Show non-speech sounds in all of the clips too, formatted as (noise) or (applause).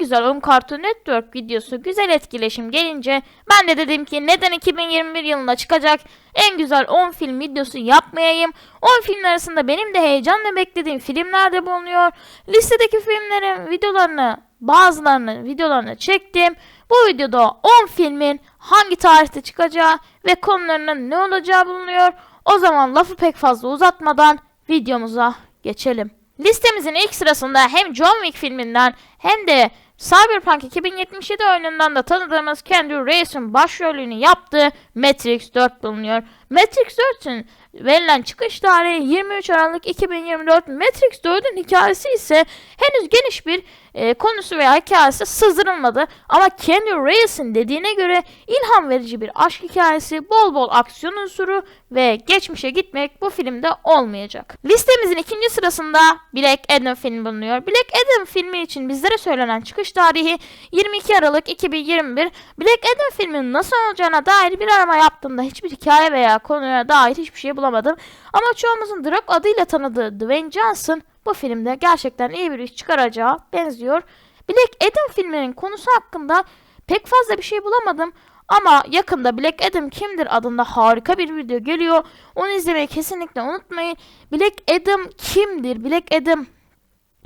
güzel 10 Cartoon Network videosu güzel etkileşim gelince ben de dedim ki neden 2021 yılında çıkacak en güzel 10 film videosu yapmayayım. 10 film arasında benim de heyecanla beklediğim filmler de bulunuyor. Listedeki filmlerin videolarını bazılarını videolarını çektim. Bu videoda 10 filmin hangi tarihte çıkacağı ve konularının ne olacağı bulunuyor. O zaman lafı pek fazla uzatmadan videomuza geçelim. Listemizin ilk sırasında hem John Wick filminden hem de Cyberpunk 2077 oyunundan da tanıdığımız Keanu Reeves'in başrolünü yaptığı Matrix 4 bulunuyor. Matrix 4'ün verilen çıkış tarihi 23 Aralık 2024. Matrix 4'ün hikayesi ise henüz geniş bir e, konusu veya hikayesi sızdırılmadı. Ama Keanu Reeves'in dediğine göre ilham verici bir aşk hikayesi, bol bol aksiyon unsuru ve geçmişe gitmek bu filmde olmayacak. Listemizin ikinci sırasında Black Adam filmi bulunuyor. Black Adam filmi için bizlere söylenen çıkış tarihi 22 Aralık 2021. Black Adam filminin nasıl olacağına dair bir arama yaptığımda hiçbir hikaye veya konuya dair hiçbir şey bulamadım. Ama çoğumuzun Rock adıyla tanıdığı Dwayne Johnson bu filmde gerçekten iyi bir iş çıkaracağı benziyor. Black Adam filminin konusu hakkında pek fazla bir şey bulamadım. Ama yakında Black Adam kimdir adında harika bir video geliyor. Onu izlemeyi kesinlikle unutmayın. Black Adam kimdir? Black Adam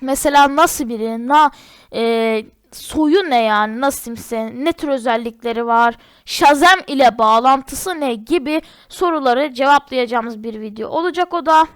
mesela nasıl biri? Na, e, soyu ne yani? Nasılse? Ne tür özellikleri var? Shazam ile bağlantısı ne gibi soruları cevaplayacağımız bir video olacak o da.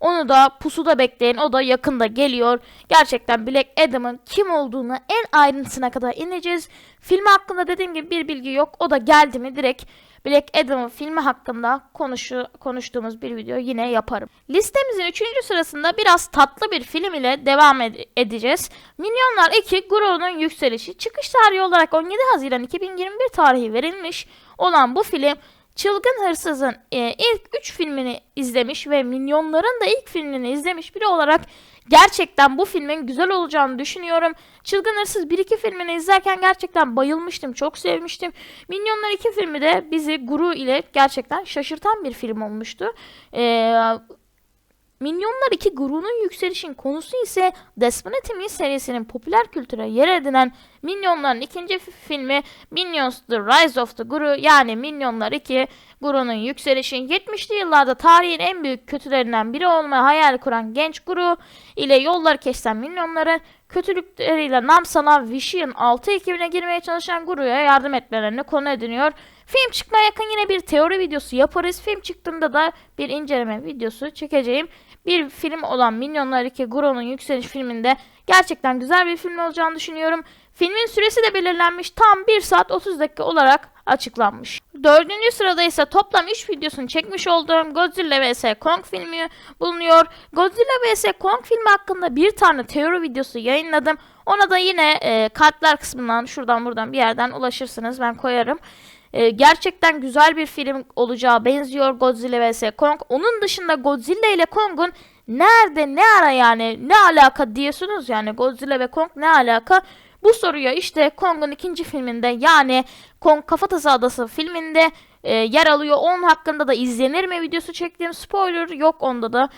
Onu da pusuda bekleyin. O da yakında geliyor. Gerçekten Black Adam'ın kim olduğunu en ayrıntısına kadar ineceğiz. Filmi hakkında dediğim gibi bir bilgi yok. O da geldi mi direkt Black Adam'ın filmi hakkında konuşu, konuştuğumuz bir video yine yaparım. Listemizin 3. sırasında biraz tatlı bir film ile devam ed- edeceğiz. Minyonlar 2 Gro'nun yükselişi. Çıkış tarihi olarak 17 Haziran 2021 tarihi verilmiş olan bu film Çılgın Hırsız'ın e, ilk 3 filmini izlemiş ve Minyonların da ilk filmini izlemiş biri olarak gerçekten bu filmin güzel olacağını düşünüyorum. Çılgın Hırsız 1-2 filmini izlerken gerçekten bayılmıştım, çok sevmiştim. Minyonlar 2 filmi de bizi Guru ile gerçekten şaşırtan bir film olmuştu. Eee Minyonlar 2 Guru'nun yükselişin konusu ise Desperate Me serisinin popüler kültüre yer edinen Minyonların ikinci fi- filmi Minions The Rise of the Guru yani Minyonlar 2 Guru'nun yükselişi 70'li yıllarda tarihin en büyük kötülerinden biri olmaya hayal kuran genç Guru ile yolları kesen Minyonların kötülükleriyle nam salan Vision 6 ekibine girmeye çalışan Guru'ya yardım etmelerini konu ediniyor. Film çıkmaya yakın yine bir teori videosu yaparız. Film çıktığında da bir inceleme videosu çekeceğim. Bir film olan Minyonlar 2 Guru'nun yükseliş filminde gerçekten güzel bir film olacağını düşünüyorum. Filmin süresi de belirlenmiş. Tam 1 saat 30 dakika olarak açıklanmış. Dördüncü sırada ise toplam 3 videosunu çekmiş olduğum Godzilla vs Kong filmi bulunuyor. Godzilla vs Kong filmi hakkında bir tane teori videosu yayınladım. Ona da yine e, kartlar kısmından şuradan buradan bir yerden ulaşırsınız. Ben koyarım. E, gerçekten güzel bir film olacağı benziyor Godzilla vs Kong. Onun dışında Godzilla ile Kong'un nerede ne ara yani ne alaka diyorsunuz yani Godzilla ve Kong ne alaka? Bu soruya işte Kong'un ikinci filminde yani Kong Kafatası Adası filminde e, yer alıyor. Onun hakkında da izlenir mi videosu çektiğim spoiler yok onda da.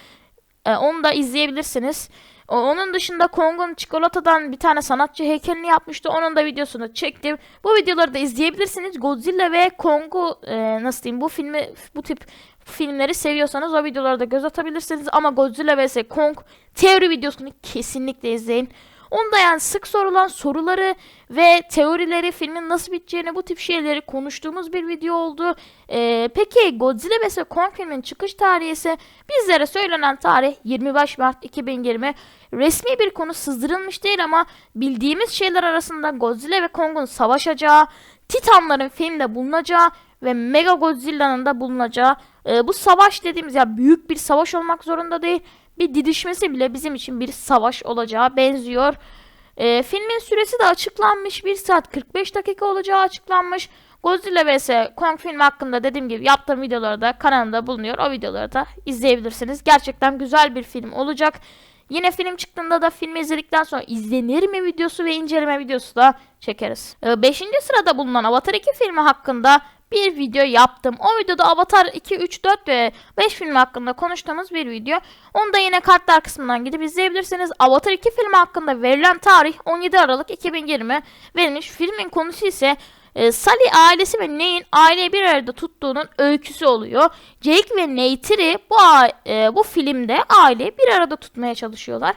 E, onu da izleyebilirsiniz. Onun dışında Kong'un çikolatadan bir tane sanatçı heykelini yapmıştı. Onun da videosunu çektim. Bu videoları da izleyebilirsiniz. Godzilla ve Kong'u e, nasıl diyeyim bu filmi bu tip filmleri seviyorsanız o videolara da göz atabilirsiniz. Ama Godzilla vs Kong teori videosunu kesinlikle izleyin. Onda yani sık sorulan soruları ve teorileri, filmin nasıl biteceğini bu tip şeyleri konuştuğumuz bir video oldu. Ee, peki Godzilla vs Kong filmin çıkış tarihi ise bizlere söylenen tarih 25 Mart 2020. Resmi bir konu sızdırılmış değil ama bildiğimiz şeyler arasında Godzilla ve Kong'un savaşacağı, Titanların filmde bulunacağı ve Mega Godzilla'nın da bulunacağı. Ee, bu savaş dediğimiz ya büyük bir savaş olmak zorunda değil. Bir didişmesi bile bizim için bir savaş olacağı benziyor. Ee, filmin süresi de açıklanmış. 1 saat 45 dakika olacağı açıklanmış. Godzilla vs Kong filmi hakkında dediğim gibi yaptığım videoları da kanalımda bulunuyor. O videoları da izleyebilirsiniz. Gerçekten güzel bir film olacak. Yine film çıktığında da filmi izledikten sonra izlenir mi videosu ve inceleme videosu da çekeriz. 5. sırada bulunan Avatar 2 filmi hakkında bir video yaptım. O videoda Avatar 2, 3, 4 ve 5 film hakkında konuştuğumuz bir video. Onu da yine kartlar kısmından gidip izleyebilirsiniz. Avatar 2 filmi hakkında verilen tarih 17 Aralık 2020 verilmiş. Filmin konusu ise e, Sully ailesi ve Nate'in aileyi bir arada tuttuğunun öyküsü oluyor. Jake ve Neytiri bu, e, bu filmde aileyi bir arada tutmaya çalışıyorlar.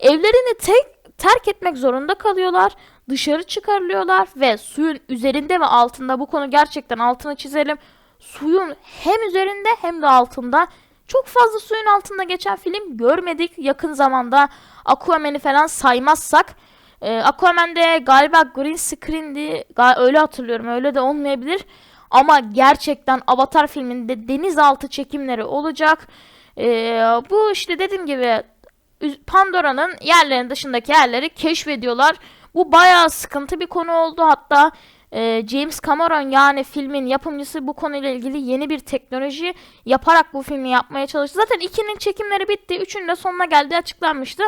Evlerini tek terk etmek zorunda kalıyorlar. Dışarı çıkarılıyorlar ve suyun üzerinde ve altında bu konu gerçekten altını çizelim. Suyun hem üzerinde hem de altında çok fazla suyun altında geçen film görmedik yakın zamanda. Aquaman'i falan saymazsak. Ee, Aquaman'de galiba green screen'di. Ga- öyle hatırlıyorum. Öyle de olmayabilir. Ama gerçekten Avatar filminde denizaltı çekimleri olacak. Ee, bu işte dediğim gibi Pandora'nın yerlerinin dışındaki yerleri keşfediyorlar. Bu bayağı sıkıntı bir konu oldu. Hatta e, James Cameron yani filmin yapımcısı bu konuyla ilgili yeni bir teknoloji yaparak bu filmi yapmaya çalıştı. Zaten 2'nin çekimleri bitti. 3'ün de sonuna geldiği açıklanmıştı.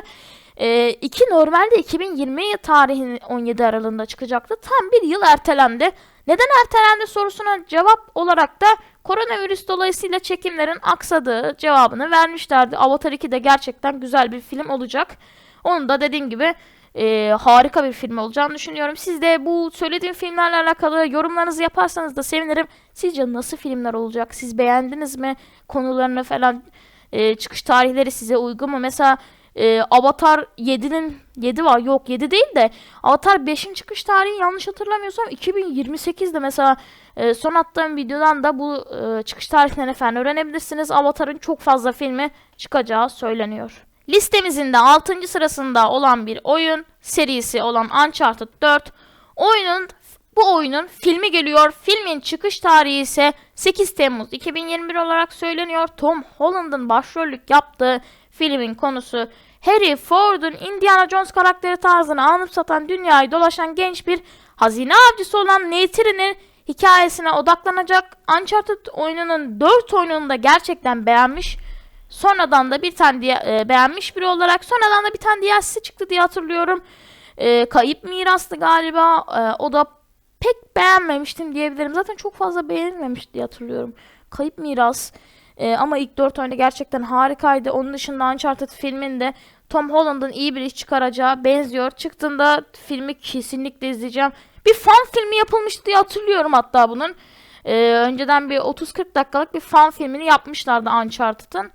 E, 2 normalde 2020 tarihinin 17 Aralığında çıkacaktı. Tam bir yıl ertelendi. Neden ertelendi sorusuna cevap olarak da koronavirüs dolayısıyla çekimlerin aksadığı cevabını vermişlerdi. Avatar 2 de gerçekten güzel bir film olacak. Onun da dediğim gibi e, harika bir film olacağını düşünüyorum. Siz de bu söylediğim filmlerle alakalı yorumlarınızı yaparsanız da sevinirim. Sizce nasıl filmler olacak? Siz beğendiniz mi? Konularını falan e, çıkış tarihleri size uygun mu? Mesela e, Avatar 7'nin 7 var yok 7 değil de Avatar 5'in çıkış tarihi yanlış hatırlamıyorsam 2028'de mesela e, son attığım videodan da bu e, çıkış tarihlerini falan öğrenebilirsiniz. Avatar'ın çok fazla filmi çıkacağı söyleniyor. Listemizin de 6. sırasında olan bir oyun serisi olan Uncharted 4. Oyunun bu oyunun filmi geliyor. Filmin çıkış tarihi ise 8 Temmuz 2021 olarak söyleniyor. Tom Holland'ın başrollük yaptığı filmin konusu Harry Ford'un Indiana Jones karakteri tarzını anımsatan dünyayı dolaşan genç bir hazine avcısı olan Neytiri'nin hikayesine odaklanacak. Uncharted oyununun 4 oyununu da gerçekten beğenmiş. Sonradan da bir tane diye, e, beğenmiş biri olarak sonradan da bir tane DLC'si çıktı diye hatırlıyorum. E, kayıp mirastı galiba. E, o da pek beğenmemiştim diyebilirim. Zaten çok fazla beğenilmemiş diye hatırlıyorum. Kayıp miras. E, ama ilk 4 oyunda gerçekten harikaydı. Onun dışında Uncharted filminde Tom Holland'ın iyi bir iş çıkaracağı benziyor. Çıktığında filmi kesinlikle izleyeceğim. Bir fan filmi yapılmıştı diye hatırlıyorum hatta bunun. E, önceden bir 30-40 dakikalık bir fan filmini yapmışlardı Uncharted'ın.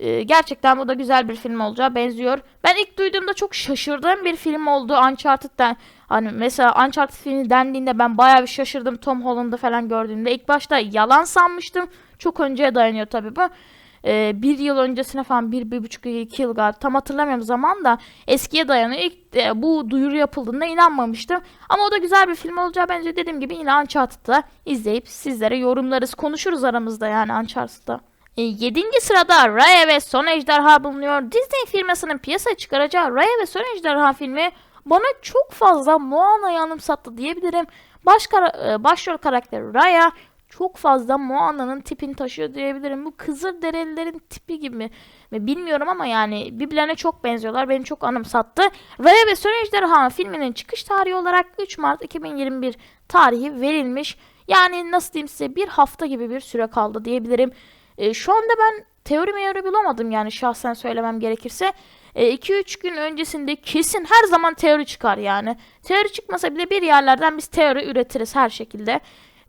Ee, gerçekten bu da güzel bir film olacağı benziyor. Ben ilk duyduğumda çok şaşırdığım bir film oldu Uncharted'den. Hani mesela Uncharted filmi dendiğinde ben bayağı bir şaşırdım Tom Holland'ı falan gördüğümde. İlk başta yalan sanmıştım. Çok önceye dayanıyor tabii bu. Ee, bir yıl öncesine falan bir, bir buçuk, iki yıl galiba tam hatırlamıyorum zaman da eskiye dayanıyor. İlk e, bu duyuru yapıldığında inanmamıştım. Ama o da güzel bir film olacağı bence dediğim gibi yine Uncharted'da izleyip sizlere yorumlarız. Konuşuruz aramızda yani Uncharted'da. 7. sırada Raya ve Son Ejderha bulunuyor. Disney firmasının piyasaya çıkaracağı Raya ve Son Ejderha filmi bana çok fazla Moana'yı anımsattı diyebilirim. Baş kara- e, başrol karakteri Raya çok fazla Moana'nın tipini taşıyor diyebilirim. Bu Kızılderililerin tipi gibi mi? Bilmiyorum ama yani birbirlerine çok benziyorlar. Beni çok anımsattı. Raya ve Son Ejderha filminin çıkış tarihi olarak 3 Mart 2021 tarihi verilmiş. Yani nasıl diyeyim size bir hafta gibi bir süre kaldı diyebilirim. E, şu anda ben teori meori bulamadım yani şahsen söylemem gerekirse. 2-3 gün öncesinde kesin her zaman teori çıkar yani. Teori çıkmasa bile bir yerlerden biz teori üretiriz her şekilde.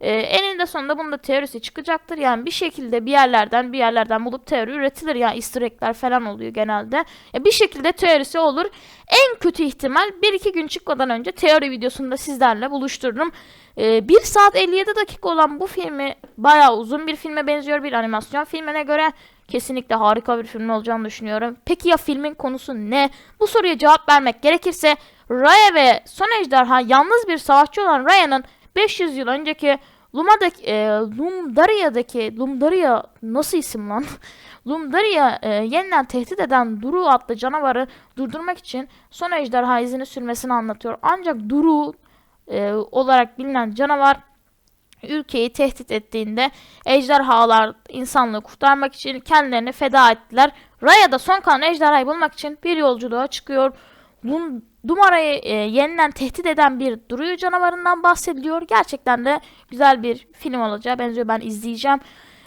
E, eninde sonunda bunun da teorisi çıkacaktır. Yani bir şekilde bir yerlerden bir yerlerden bulup teori üretilir. Yani easter egg'ler falan oluyor genelde. Ya bir şekilde teorisi olur. En kötü ihtimal 1-2 gün çıkmadan önce teori videosunda sizlerle buluştururum. Ee, 1 saat 57 dakika olan bu filmi bayağı uzun bir filme benziyor bir animasyon filmine göre. Kesinlikle harika bir film olacağını düşünüyorum. Peki ya filmin konusu ne? Bu soruya cevap vermek gerekirse Raya ve Son Ejderha yalnız bir savaşçı olan Raya'nın 500 yıl önceki Luma'daki, e, Lumdaria'daki Lumdaria nasıl isim lan? (laughs) Lumdaria e, yeniden tehdit eden Duru adlı canavarı durdurmak için son ejderha izini sürmesini anlatıyor. Ancak Duru e, olarak bilinen canavar ülkeyi tehdit ettiğinde ejderhalar insanlığı kurtarmak için kendilerini feda ettiler. Raya da son kalan ejderhayı bulmak için bir yolculuğa çıkıyor. Lum, Dumara'yı e, yeniden tehdit eden bir duruyu canavarından bahsediliyor. Gerçekten de güzel bir film olacağı benziyor. Ben izleyeceğim.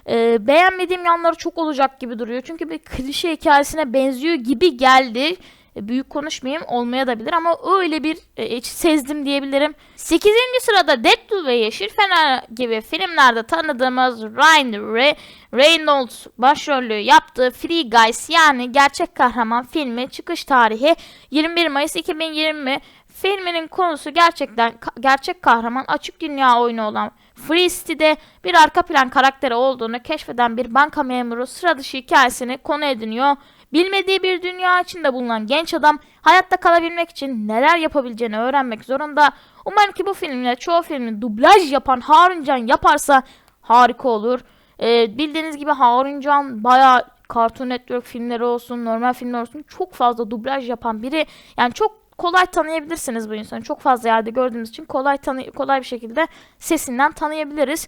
E, beğenmediğim yanları çok olacak gibi duruyor. Çünkü bir klişe hikayesine benziyor gibi geldi. E, büyük konuşmayayım olmaya da bilir ama öyle bir e, sezdim diyebilirim. 8. sırada Deadpool ve Yeşil Fener gibi filmlerde tanıdığımız Ryan Re Reynolds başrolü yaptığı Free Guys yani gerçek kahraman filmi çıkış tarihi 21 Mayıs 2020. Filminin konusu gerçekten gerçek kahraman açık dünya oyunu olan Free City'de bir arka plan karakteri olduğunu keşfeden bir banka memuru sıra dışı hikayesini konu ediniyor. Bilmediği bir dünya içinde bulunan genç adam hayatta kalabilmek için neler yapabileceğini öğrenmek zorunda. Umarım ki bu filmle çoğu filmin dublaj yapan Harun Can yaparsa harika olur. Ee, bildiğiniz gibi Harun Can bayağı Cartoon Network filmleri olsun, normal filmler olsun çok fazla dublaj yapan biri. Yani çok kolay tanıyabilirsiniz bu insanı. Çok fazla yerde gördüğümüz için kolay tanı kolay bir şekilde sesinden tanıyabiliriz.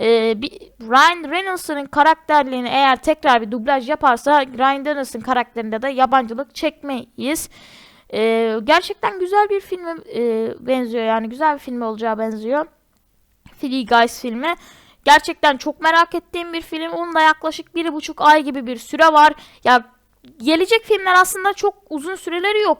Ee, bir, Ryan Reynolds'ın karakterliğini eğer tekrar bir dublaj yaparsa Ryan Reynolds'ın karakterinde de yabancılık çekmeyiz. Ee, gerçekten güzel bir filme e, benziyor yani güzel bir film olacağı benziyor. Free Guys filmi. Gerçekten çok merak ettiğim bir film. Onun da yaklaşık bir buçuk ay gibi bir süre var. Ya gelecek filmler aslında çok uzun süreleri yok.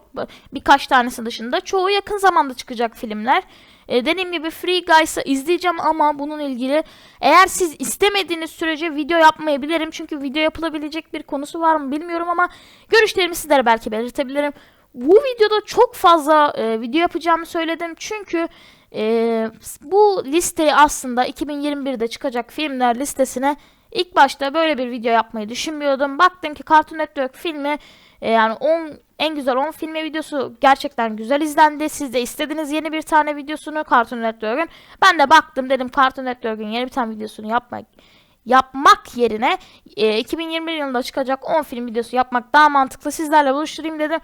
Birkaç tanesi dışında. Çoğu yakın zamanda çıkacak filmler. E, dediğim gibi Free Guys'ı izleyeceğim ama bunun ilgili eğer siz istemediğiniz sürece video yapmayabilirim. Çünkü video yapılabilecek bir konusu var mı bilmiyorum ama görüşlerimi sizlere belki belirtebilirim. Bu videoda çok fazla e, video yapacağımı söyledim. Çünkü e, bu listeyi aslında 2021'de çıkacak filmler listesine ilk başta böyle bir video yapmayı düşünmüyordum. Baktım ki Cartoon Network filmi e, yani 10 en güzel 10 filme videosu gerçekten güzel izlendi. Siz de istediniz yeni bir tane videosunu Cartoon Network'ün. Ben de baktım dedim Cartoon Network'ün yeni bir tane videosunu yapmak yapmak yerine e, 2021 yılında çıkacak 10 film videosu yapmak daha mantıklı. Sizlerle buluşturayım dedim.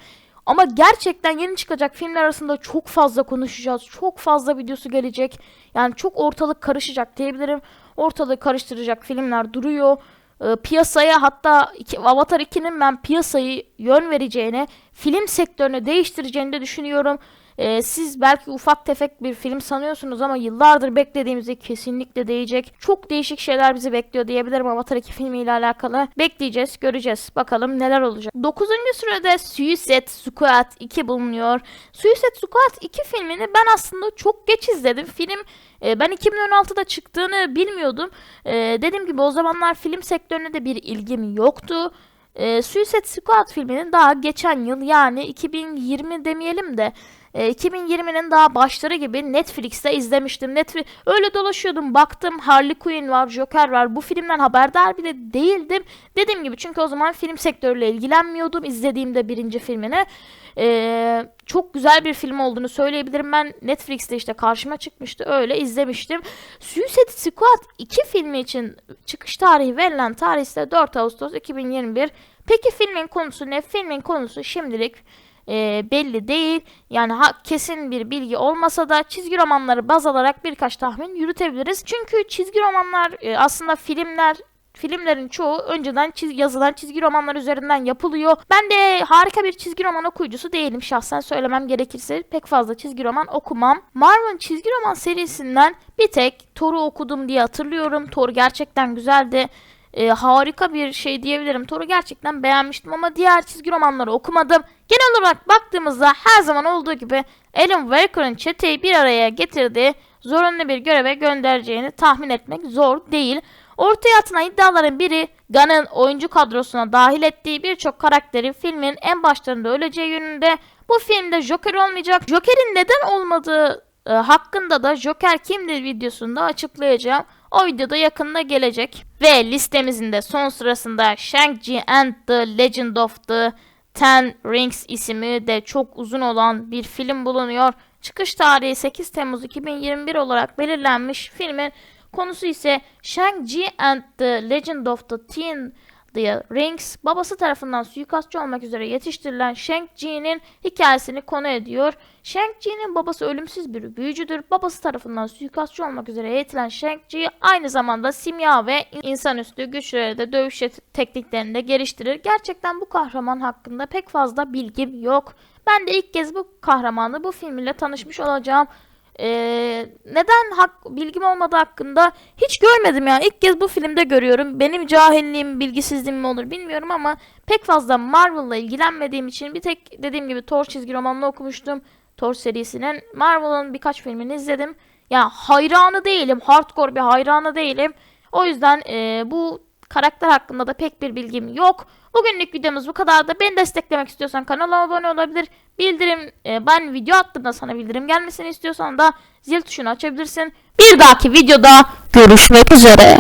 Ama gerçekten yeni çıkacak filmler arasında çok fazla konuşacağız. Çok fazla videosu gelecek. Yani çok ortalık karışacak diyebilirim. Ortalığı karıştıracak filmler duruyor. Ee, piyasaya hatta Avatar 2'nin ben piyasayı yön vereceğini, film sektörünü değiştireceğini de düşünüyorum. Ee, siz belki ufak tefek bir film sanıyorsunuz ama yıllardır beklediğimizi kesinlikle değecek. Çok değişik şeyler bizi bekliyor diyebilirim Avatar 2 filmiyle alakalı. Bekleyeceğiz, göreceğiz. Bakalım neler olacak. 9. sırada Suicide Squad 2 bulunuyor. Suicide Squad 2 filmini ben aslında çok geç izledim. Film e, ben 2016'da çıktığını bilmiyordum. E, dediğim gibi o zamanlar film sektörüne de bir ilgim yoktu. E, Suicide Squad filminin daha geçen yıl yani 2020 demeyelim de e, 2020'nin daha başları gibi Netflix'te izlemiştim. Netflix öyle dolaşıyordum baktım Harley Quinn var, Joker var. Bu filmden haberdar bile değildim. Dediğim gibi çünkü o zaman film sektörüyle ilgilenmiyordum izlediğimde birinci filmini. E, çok güzel bir film olduğunu söyleyebilirim. Ben Netflix'te işte karşıma çıkmıştı. Öyle izlemiştim. Suicide Squad 2 filmi için çıkış tarihi verilen tarih ise 4 Ağustos 2021. Peki filmin konusu ne? Filmin konusu şimdilik e, belli değil. Yani ha, kesin bir bilgi olmasa da çizgi romanları baz alarak birkaç tahmin yürütebiliriz. Çünkü çizgi romanlar e, aslında filmler Filmlerin çoğu önceden çiz yazılan çizgi romanlar üzerinden yapılıyor. Ben de harika bir çizgi roman okuyucusu değilim şahsen söylemem gerekirse. Pek fazla çizgi roman okumam. Marvel çizgi roman serisinden bir tek Thor'u okudum diye hatırlıyorum. Thor gerçekten güzeldi. Ee, harika bir şey diyebilirim. Thor'u gerçekten beğenmiştim ama diğer çizgi romanları okumadım. Genel olarak baktığımızda her zaman olduğu gibi Alan Walker'ın çeteyi bir araya getirdiği zorunlu bir göreve göndereceğini tahmin etmek zor değil. Ortaya atılan iddiaların biri Gunn'ın oyuncu kadrosuna dahil ettiği birçok karakterin filmin en başlarında öleceği yönünde. Bu filmde Joker olmayacak. Joker'in neden olmadığı e, hakkında da Joker kimdir videosunda açıklayacağım. O videoda yakında gelecek. Ve listemizin de son sırasında Shang-Chi and the Legend of the Ten Rings isimli de çok uzun olan bir film bulunuyor. Çıkış tarihi 8 Temmuz 2021 olarak belirlenmiş filmin Konusu ise Shang-Chi and the Legend of the Ten The Rings babası tarafından suikastçı olmak üzere yetiştirilen Shang-Chi'nin hikayesini konu ediyor. Shang-Chi'nin babası ölümsüz bir büyücüdür. Babası tarafından suikastçı olmak üzere eğitilen Shang-Chi aynı zamanda simya ve insanüstü güçlerde dövüş tekniklerini de geliştirir. Gerçekten bu kahraman hakkında pek fazla bilgim yok. Ben de ilk kez bu kahramanı bu film ile tanışmış olacağım. Ee, neden hak, bilgim olmadığı hakkında hiç görmedim ya. İlk kez bu filmde görüyorum. Benim cahilliğim, bilgisizliğim mi olur bilmiyorum ama pek fazla Marvel'la ilgilenmediğim için bir tek dediğim gibi Thor çizgi romanını okumuştum. Thor serisinin. Marvel'ın birkaç filmini izledim. Ya hayranı değilim. Hardcore bir hayranı değilim. O yüzden e, bu karakter hakkında da pek bir bilgim yok. Bugünlük videomuz bu kadar da beni desteklemek istiyorsan kanala abone olabilir. Bildirim e, ben video attığımda sana bildirim gelmesini istiyorsan da zil tuşunu açabilirsin. Bir dahaki videoda görüşmek üzere.